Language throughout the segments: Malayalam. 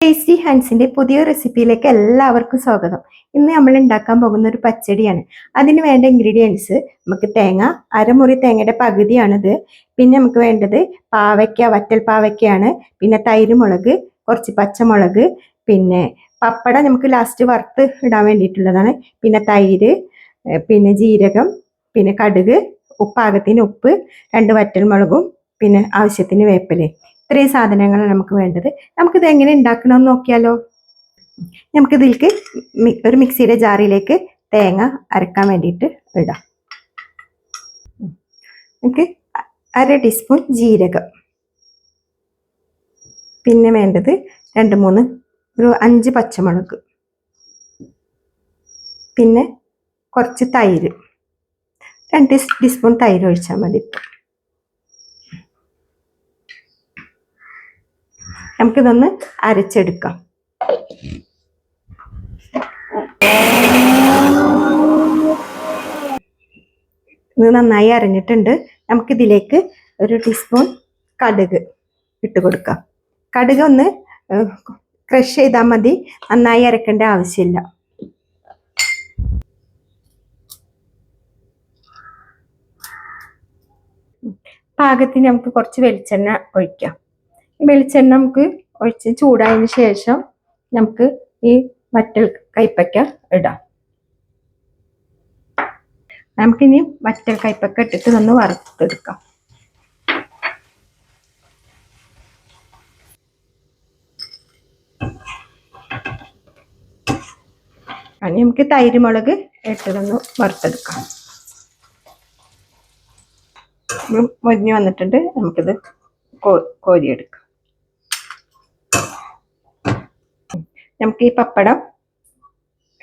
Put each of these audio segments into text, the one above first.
ടേസ്റ്റി ഹാൻഡ്സിന്റെ പുതിയ റെസിപ്പിയിലേക്ക് എല്ലാവർക്കും സ്വാഗതം. ഇന്ന് നമ്മൾ ഉണ്ടാക്കാൻ പോകുന്ന ഒരു പച്ചടിയാണ്. അതിന് വേണ്ട ഇൻഗ്രീഡിയൻസ് നമുക്ക് തേങ്ങ അരമുറി തേങ്ങയുടെ പകുതിയാണിത്. പിന്നെ നമുക്ക് വേണ്ടത് പാവയ്ക്ക വറ്റൽ പാവയ്ക്കയാണ്. പിന്നെ തൈര് മുളക് കുറച്ച് പച്ചമുളക് പിന്നെ പപ്പട നമുക്ക് ലാസ്റ്റ് വറുത്ത് ഇടാൻ വേണ്ടിയിട്ടുള്ളതാണ്. പിന്നെ തൈര് പിന്നെ ജീരകം പിന്നെ കടുക് ഉപ്പാകത്തിന് ഉപ്പ് രണ്ട് വറ്റൽ മുളകും പിന്നെ ആവശ്യത്തിന് വേപ്പില. ഇത്രയും സാധനങ്ങളാണ് നമുക്ക് വേണ്ടത്. നമുക്കിത് എങ്ങനെ ഉണ്ടാക്കണമെന്ന് നോക്കിയാലോ. നമുക്കിതിലേക്ക് ഒരു മിക്സിയുടെ ജാറിലേക്ക് തേങ്ങ അരക്കാൻ വേണ്ടിയിട്ട് ഇടാം. നമുക്ക് അര ടീസ്പൂൺ ജീരകം. പിന്നെ വേണ്ടത് രണ്ട് മൂന്ന് ഒരു അഞ്ച് പച്ചമുളക്. പിന്നെ കുറച്ച് തൈര്. രണ്ട് ടീസ്- ടീസ്പൂൺ തൈര് ഒഴിച്ചാൽ മതി നമുക്കിതൊന്ന് അരച്ചെടുക്കാം. ഇത് നന്നായി അരഞ്ഞിട്ടുണ്ട്. നമുക്കിതിലേക്ക് ഒരു ടീസ്പൂൺ കടുക് ഇട്ട് കൊടുക്കാം. കടുക് ഒന്ന് ക്രഷ് ചെയ്താൽ മതി. നന്നായി അരക്കേണ്ട ആവശ്യമില്ല. പാകത്തിന് നമുക്ക് കുറച്ച് വെളിച്ചെണ്ണ ഒഴിക്കാം. വെളിച്ചെണ്ണ നമുക്ക് ഒഴിച്ച് ചൂടായതിന് ശേഷം നമുക്ക് ഈ വറ്റൽ കൈപ്പക്ക ഇടാം. നമുക്കിനി വറ്റൽ കൈപ്പക്ക ഇട്ടിട്ട് ഒന്ന് വറുത്തെടുക്കാം. ഇനി നമുക്ക് തൈര് മുളക് ഇട്ടതൊന്ന് വറുത്തെടുക്കാം. മൊരിഞ്ഞ് വന്നിട്ടുണ്ട്. നമുക്കിത് കോരിയെടുക്കാം. നമുക്ക് ഈ പപ്പടം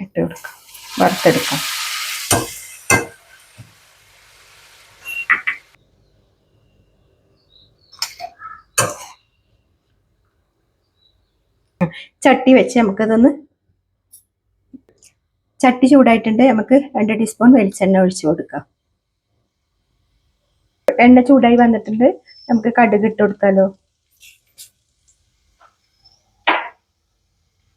ഇട്ട് കൊടുക്കാം. വറുത്തെടുക്കാം. ചട്ടി വെച്ച് നമുക്കതൊന്ന് ചട്ടി ചൂടായിട്ടുണ്ട്. നമുക്ക് രണ്ട് ടീസ്പൂൺ വെളിച്ചെണ്ണ ഒഴിച്ച് കൊടുക്കാം. എണ്ണ ചൂടായി വന്നിട്ടുണ്ട്. നമുക്ക് കടുക് ഇട്ട് കൊടുക്കാലോ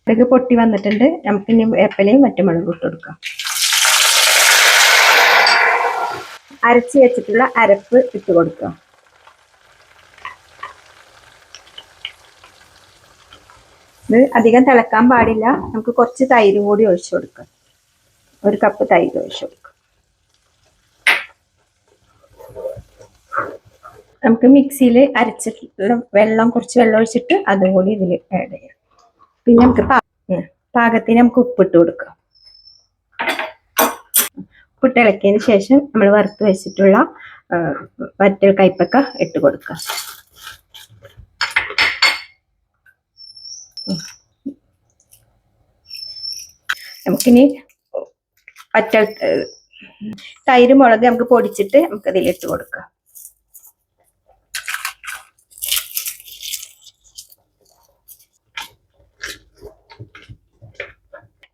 കടുക് പൊട്ടി വന്നിട്ടുണ്ട്. നമുക്ക് ഇനി വേപ്പിലയും മറ്റുമുളകും ഇട്ട് കൊടുക്കാം. അരച്ച് വെച്ചിട്ടുള്ള അരപ്പ് ഇട്ട് കൊടുക്കാം. ഇത് അധികം തിളക്കാൻ പാടില്ല. നമുക്ക് കുറച്ച് തൈരും കൂടി ഒഴിച്ചു കൊടുക്കാം. ഒരു കപ്പ് തൈര് ഒഴിച്ചു കൊടുക്കാം. നമുക്ക് മിക്സിയിൽ അരച്ചിട്ടുള്ള വെള്ളം കുറച്ച് വെള്ളം ഒഴിച്ചിട്ട് അതും കൂടി ഇതിൽ ആഡ് ചെയ്യാം. പിന്നെ നമുക്ക്. പാകത്തിന് നമുക്ക് ഉപ്പിട്ട് കൊടുക്കാം. ഉപ്പിട്ട് ഇളക്കിയതിന് ശേഷം നമ്മൾ വറുത്ത് വെച്ചിട്ടുള്ള വറ്റൽ കയ്പക്ക ഇട്ട് കൊടുക്കാം. നമുക്കിനി വറ്റൽ തൈര് മുളക് നമുക്ക് പൊടിച്ചിട്ട് നമുക്ക് അതിലിട്ട് കൊടുക്കാം.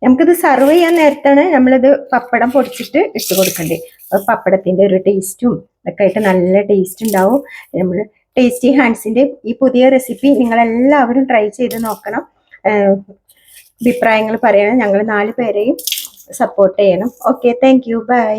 നമുക്കിത് സർവ് ചെയ്യാൻ നേരത്താണ് നമ്മളിത് പപ്പടം പൊടിച്ചിട്ട് ഇട്ട് കൊടുക്കണ്ടേ. അപ്പൊ പപ്പടത്തിന്റെ ഒരു ടേസ്റ്റും ഒക്കെ ആയിട്ട് നല്ല ടേസ്റ്റ് ഉണ്ടാവും. നമ്മൾ ടേസ്റ്റി ഹാൻഡ്സിന്റെ ഈ പുതിയ റെസിപ്പി നിങ്ങളെല്ലാവരും ട്രൈ ചെയ്ത് നോക്കണം. അഭിപ്രായങ്ങൾ പറയണം. ഞങ്ങൾ നാല് പേരെയും സപ്പോർട്ട് ചെയ്യണം. Okay thank you by